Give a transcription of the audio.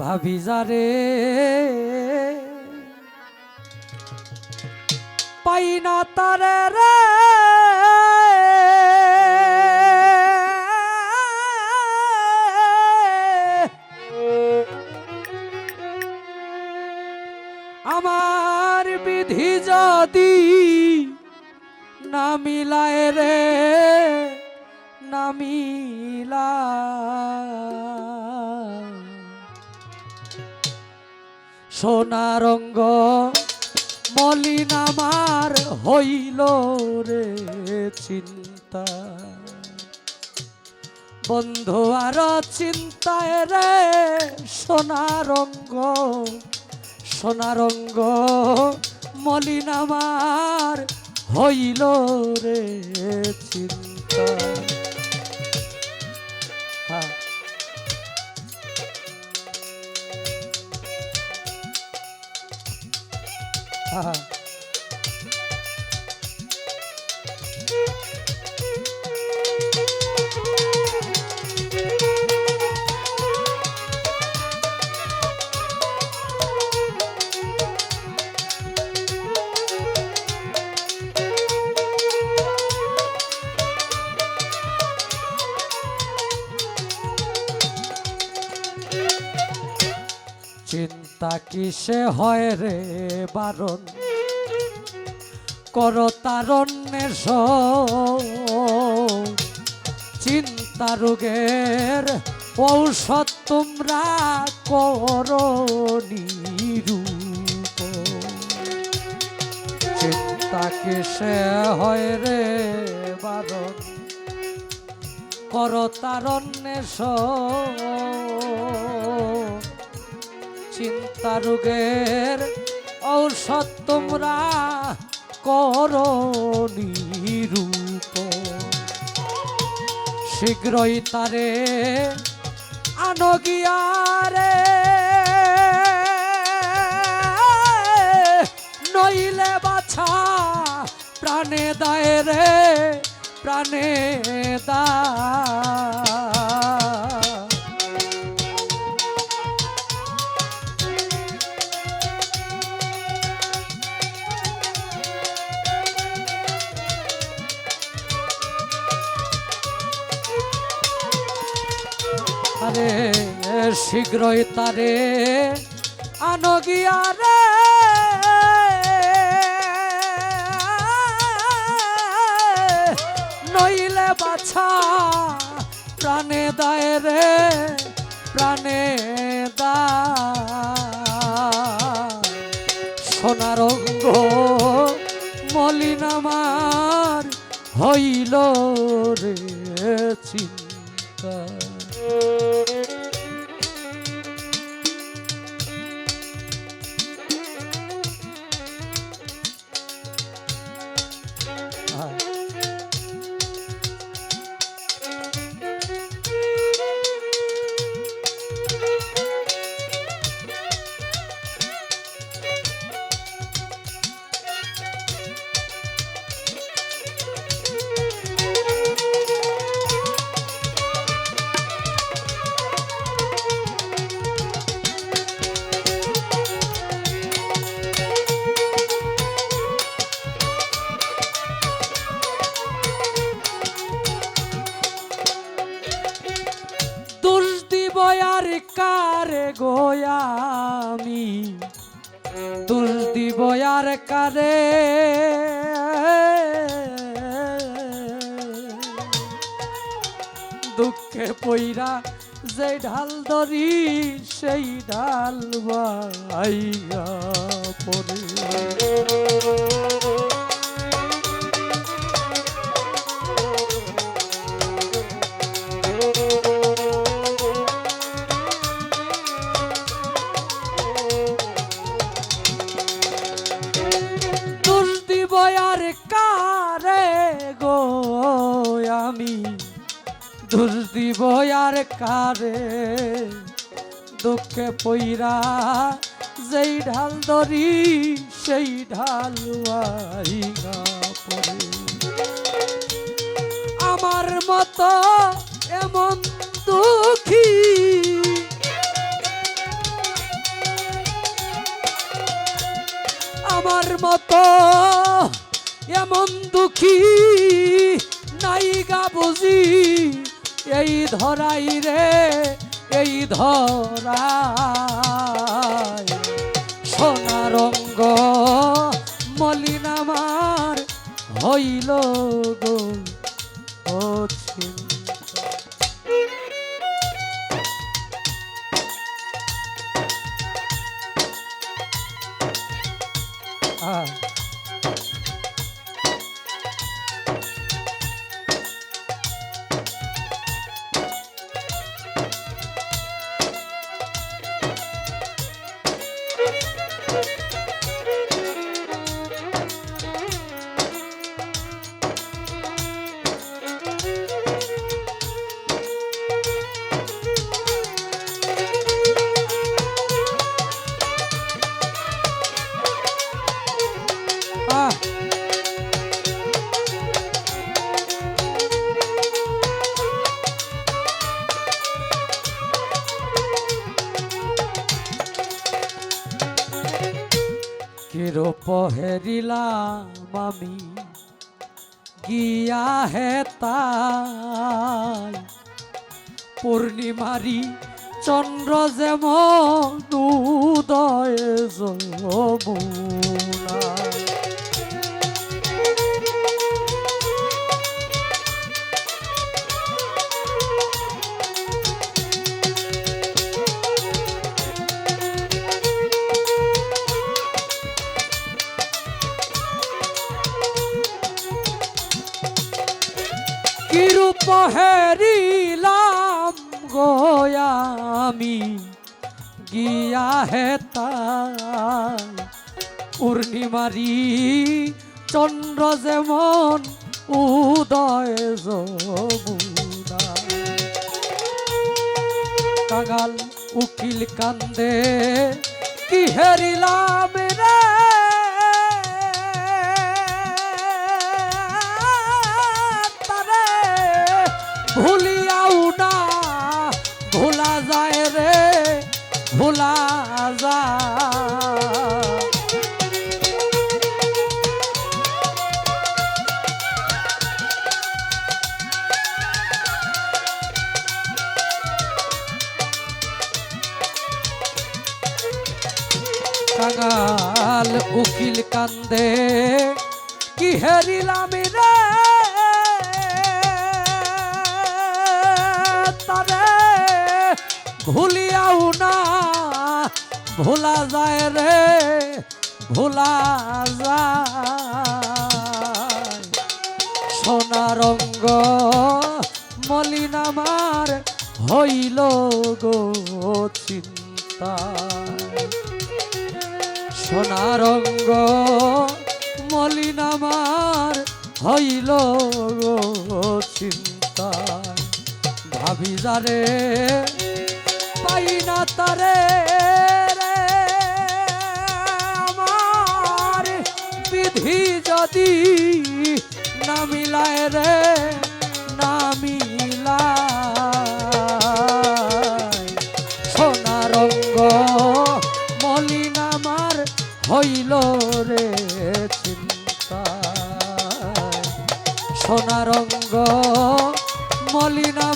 ভাবি যারে পাই না তারে রে। মিলায় রে না মিলা সোনা রঙ্গ মলিন আমার হইল রে চিন্তা। বন্ধু আর চিন্তায় রে, সোনা রঙ্গ সোনা রঙ্গ মলিন আমার হইল রে চিন্তা। হ্যাঁ চিন্তা কিসে হয় রে বারণ? কর তারণ্যের চিন্তা রোগের ঔষধ তোমরা করো নিরূপ। চিন্তা কিসে হয় রে বারণ? কর তারণ্যের চিন্তা রোগের ঔষধ তোমরা করো নিরূপ। শীঘ্রই তারে আনো গিয়ারে নইলে বাছা প্রাণে দায় রে, প্রাণে দা আরে শীঘ্রই তারে আনো গিয়া রে। নইলে বাছা প্রাণে দায় রে, প্রাণে দা সোনার অঙ্গ মলিন আমার হইল রে। কারে দুঃখে পইরা যে ঢাল ধরি সেই ঢাল বাইয়া পড়ে। দোষ দিব আর কারে? দুঃখে পইরা যেই ঢাল ধরি, সেই ঢাল পড়ে। আমার মতো এমন দুঃখী আমার মতো এমন দুঃখী নাইগা বুঝি। এই ধরাই রে এই ধরাই। সোনারঙ্গ মলিনামার হইল গো ও চিন্তা কিরো পহেরিলাম আমি গিয়া হে তাই। পূর্ণিমারি চন্দ্র যেমন উদয় যমুনা কিরূপ হেরিলাম গোয়ামি গিয়া হেতা পূর্ণিমারি চন্দ্র যেমন উদয় যমুনা। কাঙাল উকিল কান্দে, কি হেরিলাম রে? ভোলা যায়। কাঙাল উকিল কান্দে কি হেরিলাম রে? তারে ভুলিয়াও না, ভোলা যায় রে, ভোলা যায়। সোনা রঙ্গ মলিনামার হইল গো চিন্তা। সোনা রঙ্গ মলিনামার হইল গো চিন্তা। ভাবি যারে পাই না তারে আমার বিধি যদি না মিলায় রে, না মিলায়। সোনা রঙ্গ মলিনামার হইল রে চিন্তা। সোনা রঙ্গ মলিনামার